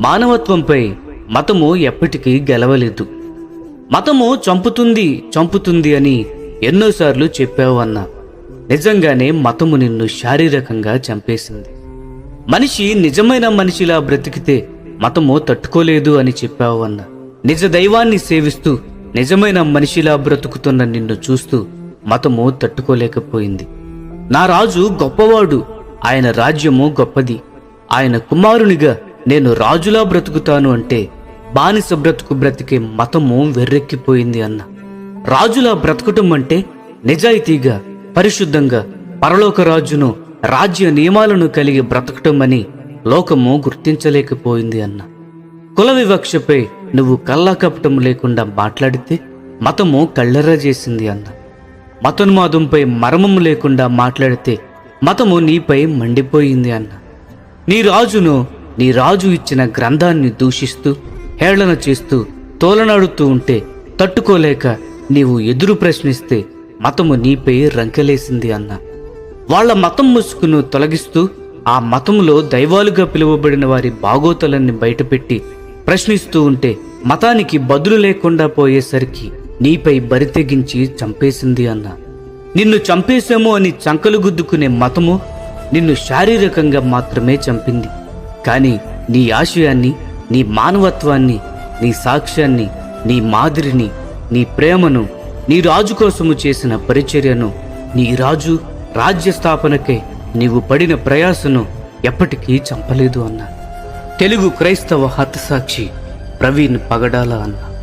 మానవత్వంపై మతము ఎప్పటికీ గెలవలేదు. మతము చంపుతుంది చంపుతుంది అని ఎన్నోసార్లు చెప్పావు అన్న నిజంగానే మతము నిన్ను శారీరకంగా చంపేసింది. మనిషి నిజమైన మనిషిలా బ్రతికితే మతము తట్టుకోలేదు అని చెప్పావు అన్న నిజ దైవాన్ని సేవిస్తూ నిజమైన మనిషిలా బ్రతుకుతున్న నిన్ను చూస్తూ మతము తట్టుకోలేకపోయింది. నా రాజు గొప్పవాడు ఆయన రాజ్యము గొప్పది ఆయన కుమారునిగా నేను రాజులా బ్రతుకుతాను అంటే బానిస బ్రతుకు బ్రతికే మతము వెర్రెక్కిపోయింది అన్న. రాజులా బ్రతకటం అంటే నిజాయితీగా పరిశుద్ధంగా పరలోక రాజును రాజ్య నియమాలను కలిగి బ్రతకటం అని లోకము గుర్తించలేకపోయింది అన్న. కుల వివక్షపై నువ్వు కల్లా కపటం లేకుండా మాట్లాడితే మతము కళ్ళెర్ర చేసింది అన్న. మతోన్మాదంపై మర్మము లేకుండా మాట్లాడితే మతము నీపై మండిపోయింది అన్న. నీ రాజును నీ రాజు ఇచ్చిన గ్రంథాన్ని దూషిస్తూ హేళన చేస్తూ తోలనాడుతూ ఉంటే తట్టుకోలేక నీవు ఎదురు ప్రశ్నిస్తే మతము నీపై రంకెలేసింది అన్న. వాళ్ళ మతం ముసుగును తొలగిస్తూ ఆ మతములో దైవాలుగా పిలువబడిన వారి బాగోతలన్నీ బయటపెట్టి ప్రశ్నిస్తూ ఉంటే మతానికి బదులు లేకుండా పోయేసరికి నీపై బరితెగించి చంపేసింది అన్న. నిన్ను చంపేశాము అని చంకలు గుద్దుకునే మతము నిన్ను శారీరకంగా మాత్రమే చంపింది. కానీ నీ ఆశయాన్ని నీ మానవత్వాన్ని నీ సాక్ష్యాన్ని నీ మాదిరిని నీ ప్రేమను నీ రాజు కోసము చేసిన పరిచర్యను నీ రాజు రాజ్య స్థాపనకై నీవు పడిన ప్రయాసను ఎప్పటికీ చంపలేదు అన్న. తెలుగు క్రైస్తవ హతసాక్షి ప్రవీణ్ పగడాల అన్నా.